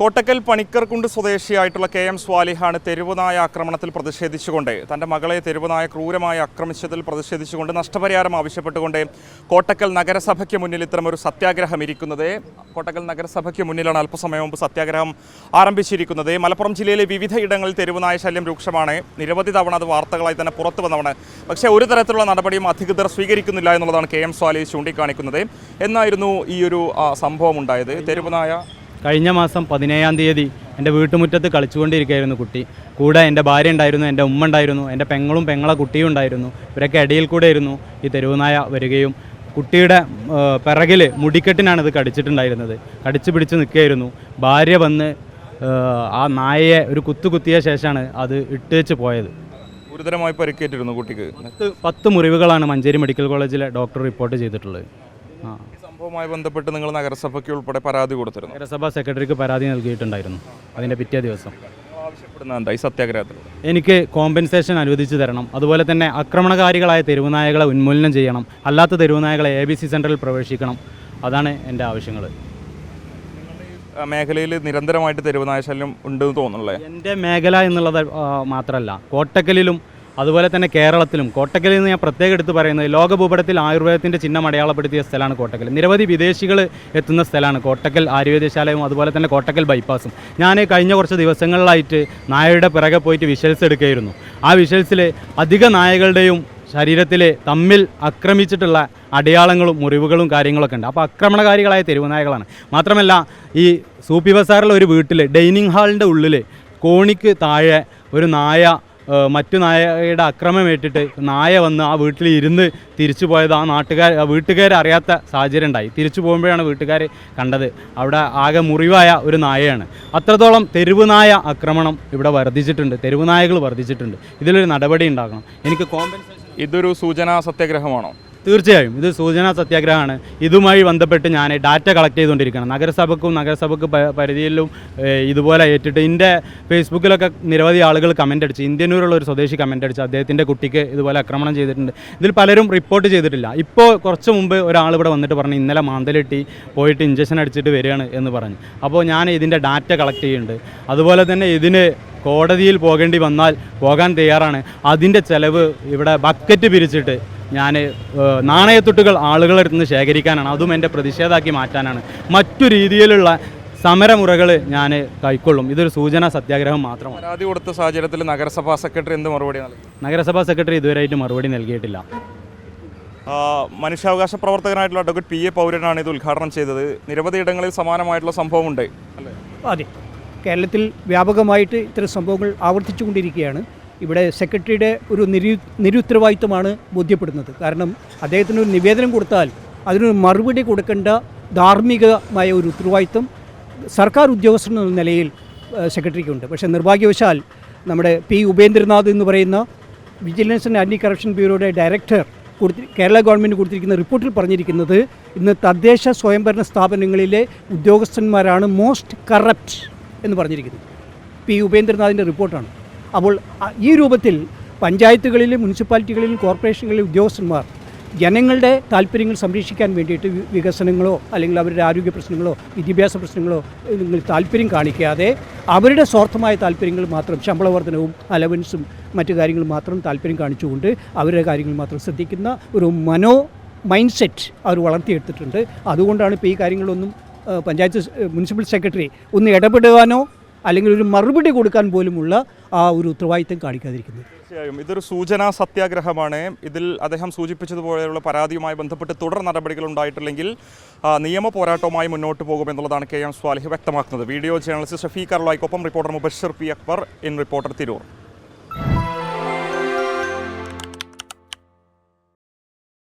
കോട്ടക്കൽ പണിക്കർകുണ്ട് സ്വദേശിയായിട്ടുള്ള K M സ്വാലിഹാണ് തെരുവുനായ ആക്രമണത്തിൽ പ്രതിഷേധിച്ചുകൊണ്ട് തന്റെ മകളെ തെരുവുനായ ക്രൂരമായി ആക്രമിച്ചതിൽ പ്രതിഷേധിച്ചുകൊണ്ട് നഷ്ടപരിഹാരം ആവശ്യപ്പെട്ടുകൊണ്ട് കോട്ടക്കൽ നഗരസഭയ്ക്ക് മുന്നിൽ ഇത്തരമൊരു സത്യാഗ്രഹം ഇരിക്കുന്നത്. കോട്ടക്കൽ നഗരസഭയ്ക്ക് മുന്നിലാണ് അല്പസമയം മുമ്പ് സത്യാഗ്രഹം ആരംഭിച്ചിരിക്കുന്നത്. മലപ്പുറം ജില്ലയിലെ വിവിധ ഇടങ്ങളിൽ തെരുവുനായ ശല്യം രൂക്ഷമാണ്. നിരവധി തവണ അത് വാർത്തകളായി തന്നെ പുറത്തു വന്നതാണ്. പക്ഷേ ഒരു തരത്തിലുള്ള നടപടിയും അധികൃതർ സ്വീകരിക്കുന്നില്ല എന്നുള്ളതാണ് കെ എം സ്വാലി ചൂണ്ടിക്കാണിക്കുന്നത്. എന്നായിരുന്നു ഈ ഒരു സംഭവം ഉണ്ടായത്. തെരുവുനായ കഴിഞ്ഞ മാസം പതിനേഴാം തീയതി എന്റെ വീട്ടുമുറ്റത്ത് കളിച്ചുകൊണ്ടിരിക്കുകയായിരുന്നു കുട്ടി. കൂടെ എന്റെ ഭാര്യ ഉണ്ടായിരുന്നു എന്റെ ഉമ്മ ഉണ്ടായിരുന്നു എന്റെ പെങ്ങളും പെങ്ങളെ കുട്ടിയും ഉണ്ടായിരുന്നു. ഇവരൊക്കെ ഇടയിൽ കൂടെ ആയിരുന്നു ഈ തെരുവുനായ വരികയും കുട്ടിയുടെ പിറകിൽ മുടിക്കെട്ടിനാണ് ഇത് കടിച്ചിട്ടുണ്ടായിരുന്നത്. കടിച്ചു പിടിച്ച് നിൽക്കുകയായിരുന്നു. ഭാര്യ വന്ന് ആ, നായയെ ഒരു കുത്തു കുത്തിയ ശേഷമാണ് അത് ഇട്ടേച്ച് പോയത്. ഗുരുതരമായി പരിക്കേറ്റിരുന്നു കുട്ടിക്ക്. പത്ത് പത്ത് മുറിവുകളാണ് മഞ്ചേരി മെഡിക്കൽ കോളേജിലെ ഡോക്ടർ റിപ്പോർട്ട് ചെയ്തിട്ടുള്ളത്. ആ. സംഭവവുമായി ബന്ധപ്പെട്ട് നിങ്ങൾ നഗരസഭയ്ക്ക് ഉൾപ്പെടെ പരാതി കൊടുത്തിരുന്നു. നഗരസഭാ സെക്രട്ടറിക്ക് പരാതി നൽകിയിട്ടുണ്ടായിരുന്നു അതിന്റെ പിറ്റേ ദിവസം. ആവശ്യപ്പെടുന്ന എന്താ? ഈ സത്യാഗ്രഹത്തിൽ എനിക്ക് കോമ്പൻസേഷൻ അനുവദിച്ചു തരണം. അതുപോലെ തന്നെ ആക്രമണകാരികളായ തെരുവുനായകളെ ഉന്മൂലനം ചെയ്യണം. അല്ലാത്ത തെരുവുനായകളെ എ ബി സി സെന്ററിൽ പ്രവേശിക്കണം. അതാണ് എന്റെ ആവശ്യങ്ങൾ. മേഖലയിൽ നിരന്തരമായിട്ട് തെരുവുനായ ശല്യം ഉണ്ടെന്ന് തോന്നുന്നല്ലേ എന്റെ മേഖല എന്നുള്ളത് മാത്രമല്ല. കോട്ടക്കലിലും അതുപോലെ തന്നെ കേരളത്തിലും കോട്ടക്കലിൽ നിന്ന് ഞാൻ പ്രത്യേകം എടുത്ത് പറയുന്നത് ലോകഭൂപടത്തിൽ ആയുർവേദത്തിന്റെ ചിഹ്നം അടയാളപ്പെടുത്തിയ സ്ഥലമാണ് കോട്ടക്കൽ. നിരവധി വിദേശികൾ എത്തുന്ന സ്ഥലമാണ് കോട്ടക്കൽ ആയുർവേദശാലയും അതുപോലെ തന്നെ കോട്ടക്കൽ ബൈപ്പാസും. ഞാൻ കഴിഞ്ഞ കുറച്ച് ദിവസങ്ങളിലായിട്ട് നായയുടെ പിറകെ പോയിട്ട് വിഷൽസ് എടുക്കുകയായിരുന്നു. ആ വിഷൽസിൽ അധിക നായകളുടെയും ശരീരത്തിലെ തമ്മിൽ ആക്രമിച്ചിട്ടുള്ള അടയാളങ്ങളും മുറിവുകളും കാര്യങ്ങളൊക്കെ ഉണ്ട്. അപ്പോൾ ആക്രമണകാരികളായ തെരുവുനായകളാണ് മാത്രമല്ല ഈ സൂപ്പി ബസാറിലെ ഒരു വീട്ടിൽ ഡൈനിങ് ഹാളിന്റെ ഉള്ളിൽ കോണിക്ക് താഴെ ഒരു നായ മറ്റു നായയുടെ അക്രമമേറ്റിട്ട് നായ വന്ന് ആ വീട്ടിൽ ഇരുന്ന് തിരിച്ചു പോയത് ആ നാട്ടുകാർ വീട്ടുകാർ അറിയാത്ത സാഹചര്യം ഉണ്ടായി. തിരിച്ചു പോകുമ്പോഴാണ് വീട്ടുകാർ കണ്ടത്. അവിടെ ആകെ മുറിവായ ഒരു നായയാണ്. അത്രത്തോളം തെരുവ് നായ ആക്രമണം ഇവിടെ വർദ്ധിച്ചിട്ടുണ്ട്. തെരുവ് നായകൾ വർദ്ധിച്ചിട്ടുണ്ട്. ഇതിലൊരു നടപടി ഉണ്ടാകണം. എനിക്ക് കോമ്പൻസേഷൻ ഇതൊരു സൂചനാ സത്യാഗ്രഹമാണോ? തീർച്ചയായും ഇത് സൂചനാ സത്യാഗ്രഹമാണ്. ഇതുമായി ബന്ധപ്പെട്ട് ഞാൻ ഡാറ്റ കളക്ട് ചെയ്തുകൊണ്ടിരിക്കുകയാണ്. നഗരസഭക്കും നഗരസഭക്ക് പരിധിയിലും ഇതുപോലെ ഏറ്റിട്ട് എന്റെ ഫേസ്ബുക്കിലൊക്കെ നിരവധി ആളുകൾ കമന്റ് അടിച്ച് ഇന്ത്യനൂരുള്ള ഒരു സ്വദേശി കമന്റ് അടിച്ച് അദ്ദേഹത്തിന്റെ കുട്ടിക്ക് ഇതുപോലെ ആക്രമണം ചെയ്തിട്ടുണ്ട്. ഇതിൽ പലരും റിപ്പോർട്ട് ചെയ്തിട്ടില്ല. ഇപ്പോൾ കുറച്ച് മുമ്പ് ഒരാൾ ഇവിടെ വന്നിട്ട് പറഞ്ഞു ഇന്നലെ മാന്തലിട്ടി പോയിട്ട് ഇഞ്ചക്ഷൻ അടിച്ചിട്ട് വരികയാണ് എന്ന് പറഞ്ഞു. അപ്പോൾ ഞാൻ ഇതിന്റെ ഡാറ്റ കളക്ട് ചെയ്യുന്നുണ്ട്. അതുപോലെ തന്നെ ഇതിന് കോടതിയിൽ പോകേണ്ടി വന്നാൽ പോകാൻ തയ്യാറാണ്. അതിന്റെ ചിലവ് ഇവിടെ ബക്കറ്റ് പിരിച്ചിട്ട് ഞാൻ നാണയത്തുട്ടുകൾ ആളുകളുടെ അടുത്ത് നിന്ന് ശേഖരിക്കാനാണ്. അതും എന്റെ പ്രതിഷേധമാക്കി മാറ്റാനാണ്. മറ്റു രീതിയിലുള്ള സമരമുറകൾ ഞാൻ കൈക്കൊള്ളും. ഇതൊരു സൂചന സത്യാഗ്രഹം മാത്രമാണ്. പരാതി കൊടുത്ത സാഹചര്യത്തിൽ നഗരസഭാ സെക്രട്ടറി എന്ത് മറുപടി നൽകി? നഗരസഭാ സെക്രട്ടറി ഇതുവരെയായിട്ട് മറുപടി നൽകിയിട്ടില്ല. മനുഷ്യാവകാശ പ്രവർത്തകനായിട്ടുള്ള അഡ്വക്കേറ്റ് പി എ പൗരനാണ് ഇത് ഉദ്ഘാടനം ചെയ്തത്. നിരവധി ഇടങ്ങളിൽ സമാനമായിട്ടുള്ള സംഭവമുണ്ട്. അല്ലേ അതെ. കേരളത്തിൽ വ്യാപകമായിട്ട് ഇത്തരം സംഭവങ്ങൾ ആവർത്തിച്ചുകൊണ്ടിരിക്കുകയാണ്. ഇവിടെ സെക്രട്ടറിയുടെ ഒരു നിരു നിരുത്തരവാദിത്വമാണ് ബോധ്യപ്പെടുന്നത്. കാരണം അദ്ദേഹത്തിന് ഒരു നിവേദനം കൊടുത്താൽ അതിനൊരു മറുപടി കൊടുക്കേണ്ട ധാർമ്മികമായ ഒരു ഉത്തരവാദിത്വം സർക്കാർ ഉദ്യോഗസ്ഥൻ എന്ന നിലയിൽ സെക്രട്ടറിക്കുണ്ട്. പക്ഷേ നിർഭാഗ്യവശാൽ നമ്മുടെ പി ഉപേന്ദ്രനാഥ് എന്ന് പറയുന്ന വിജിലൻസ് ആൻഡ് ആന്റി കറപ്ഷൻ ബ്യൂറോയുടെ ഡയറക്ടർ കൊടുത്തി കേരള ഗവൺമെന്റ് കൊടുത്തിരിക്കുന്ന റിപ്പോർട്ടിൽ പറഞ്ഞിരിക്കുന്നത് ഇന്ന് തദ്ദേശ സ്വയംഭരണ സ്ഥാപനങ്ങളിലെ ഉദ്യോഗസ്ഥന്മാരാണ് മോസ്റ്റ് കറപ്റ്റ് എന്ന് പറഞ്ഞിരിക്കുന്നത് പി ഉപേന്ദ്രനാഥിന്റെ റിപ്പോർട്ടാണ്. അപ്പോൾ ഈ രൂപത്തിൽ പഞ്ചായത്തുകളിലും മുനിസിപ്പാലിറ്റികളിലും കോർപ്പറേഷനുകളിലും ഉദ്യോഗസ്ഥന്മാർ ജനങ്ങളുടെ താല്പര്യങ്ങൾ സംരക്ഷിക്കാൻ വേണ്ടിയിട്ട് വികസനങ്ങളോ അല്ലെങ്കിൽ അവരുടെ ആരോഗ്യ പ്രശ്നങ്ങളോ വിദ്യാഭ്യാസ പ്രശ്നങ്ങളോ നിങ്ങൾ താല്പര്യം കാണിക്കാതെ അവരുടെ സ്വാർത്ഥമായ താല്പര്യങ്ങൾ മാത്രം ശമ്പള വർധനവും അലവൻസും മറ്റു കാര്യങ്ങളും മാത്രം താല്പര്യം കാണിച്ചുകൊണ്ട് അവരുടെ കാര്യങ്ങൾ മാത്രം ശ്രദ്ധിക്കുന്ന ഒരു മനോ മൈൻഡ് സെറ്റ് അവർ വളർത്തിയെടുത്തിട്ടുണ്ട്. അതുകൊണ്ടാണ് ഇപ്പോൾ ഈ കാര്യങ്ങളൊന്നും പഞ്ചായത്ത് മുനിസിപ്പൽ സെക്രട്ടറി ഒന്ന് ഇടപെടുവാനോ അല്ലെങ്കിൽ ഒരു മറുപടി കൊടുക്കാൻ പോലുമുള്ള ആ ഒരു ഉത്തരവാദിത്തം കാണിക്കാതിരിക്കുന്നത്. തീർച്ചയായും. ഇതൊരു സൂചനാ സത്യാഗ്രഹമാണ്. ഇതിൽ അദ്ദേഹം സൂചിപ്പിച്ചതുപോലെയുള്ള പരാതിയുമായി ബന്ധപ്പെട്ട് തുടർ നടപടികൾ ഉണ്ടായിട്ടില്ലെങ്കിൽ നിയമ പോരാട്ടവുമായി മുന്നോട്ട് പോകുമെന്നുള്ളതാണ് കെ എം സ്വാലിഹ് വ്യക്തമാക്കുന്നത്. Video journalist Shafeeq അർലായിക്കൊപ്പം reporter Mubashar P Akbar in reporter Tirur.